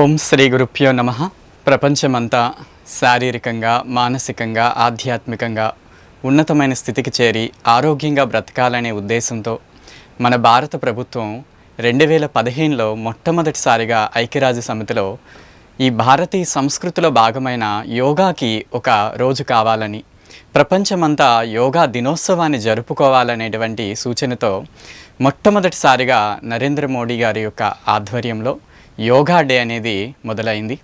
ఓం శ్రీ గురుభ్యో నమ. ప్రపంచమంతా శారీరకంగా మానసికంగా ఆధ్యాత్మికంగా ఉన్నతమైన స్థితికి చేరి ఆరోగ్యంగా బ్రతకాలనే ఉద్దేశంతో మన భారత ప్రభుత్వం రెండు వేల పదిహేనులో మొట్టమొదటిసారిగా ఐక్యరాజ్య సమితిలో ఈ భారతీయ సంస్కృతిలో భాగమైన యోగాకి ఒక రోజు కావాలని ప్రపంచమంతా యోగా దినోత్సవాన్ని జరుపుకోవాలనేటువంటి సూచనతో మొట్టమొదటిసారిగా నరేంద్ర మోడీ గారి యొక్క ఆధ్వర్యంలో యోగా డే అనేది మొదలైంది.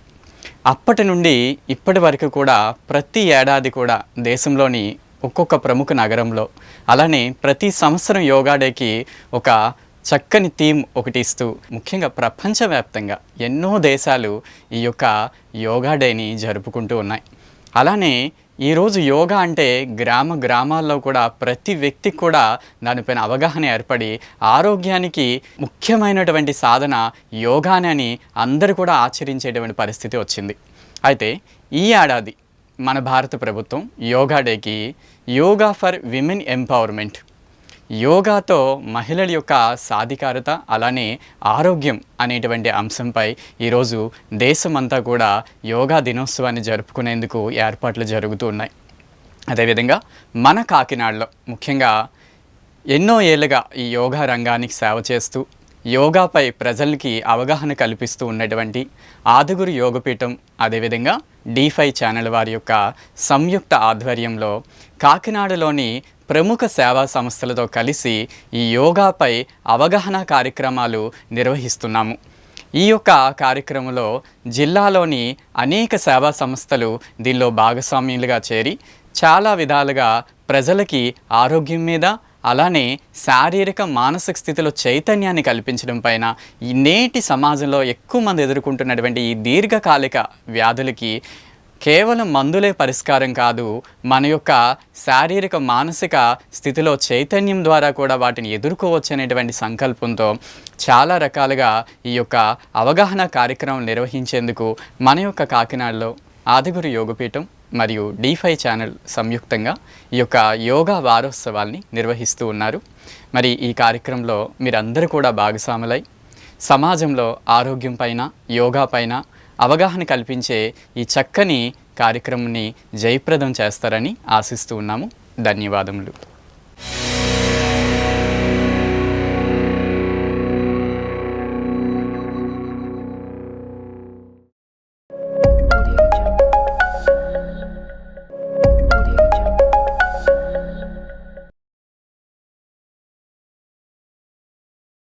అప్పటి నుండి ఇప్పటి వరకు కూడా ప్రతి ఏడాది కూడా దేశంలోని ఒక్కొక్క ప్రముఖ నగరంలో అలానే ప్రతి సంవత్సరం యోగా డేకి ఒక చక్కని థీమ్ ఒకటి ఇస్తూ ముఖ్యంగా ప్రపంచవ్యాప్తంగా ఎన్నో దేశాలు ఈ యొక్క యోగా డేని జరుపుకుంటూ ఉన్నాయి. అలానే ఈరోజు యోగా అంటే గ్రామ గ్రామాల్లో కూడా ప్రతి వ్యక్తికి కూడా దానిపైన అవగాహన ఏర్పడి ఆరోగ్యానికి ముఖ్యమైనటువంటి సాధన యోగానే అని అందరూ కూడా ఆచరించేటువంటి పరిస్థితి వచ్చింది. అయితే ఈ ఏడాది మన భారత ప్రభుత్వం యోగా డేకి యోగా ఫర్ విమెన్ ఎంపవర్మెంట్ యోగాతో మహిళల యొక్క సాధికారత అలానే ఆరోగ్యం అనేటువంటి అంశంపై ఈరోజు దేశమంతా కూడా యోగా దినోత్సవాన్ని జరుపుకునేందుకు ఏర్పాట్లు జరుగుతూ ఉన్నాయి. అదేవిధంగా మన కాకినాడలో ముఖ్యంగా ఎన్నో ఏళ్ళుగా ఈ యోగా రంగానికి సేవ చేస్తూ యోగాపై ప్రజలకి అవగాహన కల్పిస్తూ ఉన్నటువంటి ఆదుగురు యోగపీఠం అదేవిధంగా డీఫై ఛానల్ వారి యొక్క సంయుక్త ఆధ్వర్యంలో కాకినాడలోని ప్రముఖ సేవా సంస్థలతో కలిసి ఈ యోగాపై అవగాహన కార్యక్రమాలు నిర్వహిస్తున్నాము. ఈ యొక్క కార్యక్రమంలో జిల్లాలోని అనేక సేవా సంస్థలు దీనిలో భాగస్వామ్యులుగా చేరి చాలా విధాలుగా ప్రజలకి ఆరోగ్యం మీద అలానే శారీరక మానసిక స్థితిలో చైతన్యాన్ని కల్పించడం పైన ఈ నేటి సమాజంలో ఎక్కువ మంది ఎదుర్కొంటున్నటువంటి ఈ దీర్ఘకాలిక వ్యాధులకి కేవలం మందులే పరిష్కారం కాదు మన యొక్క శారీరక మానసిక స్థితిలో చైతన్యం ద్వారా కూడా వాటిని ఎదుర్కోవచ్చు అనేటువంటి సంకల్పంతో చాలా రకాలుగా ఈ యొక్క అవగాహన కార్యక్రమం నిర్వహించేందుకు మన యొక్క కాకినాడలో ఆదిగురు యోగపీఠం మరియు డీఫై ఛానల్ సంయుక్తంగా ఈ యొక్క యోగా వారోత్సవాల్ని నిర్వహిస్తూ ఉన్నారు. మరి ఈ కార్యక్రమంలో మీరందరూ కూడా భాగస్వాములై సమాజంలో ఆరోగ్యం పైన యోగా పైన అవగాహన కల్పించే ఈ చక్కని కార్యక్రమాన్ని జయప్రదం చేస్తారని ఆశిస్తూ ఉన్నాము. ధన్యవాదములు.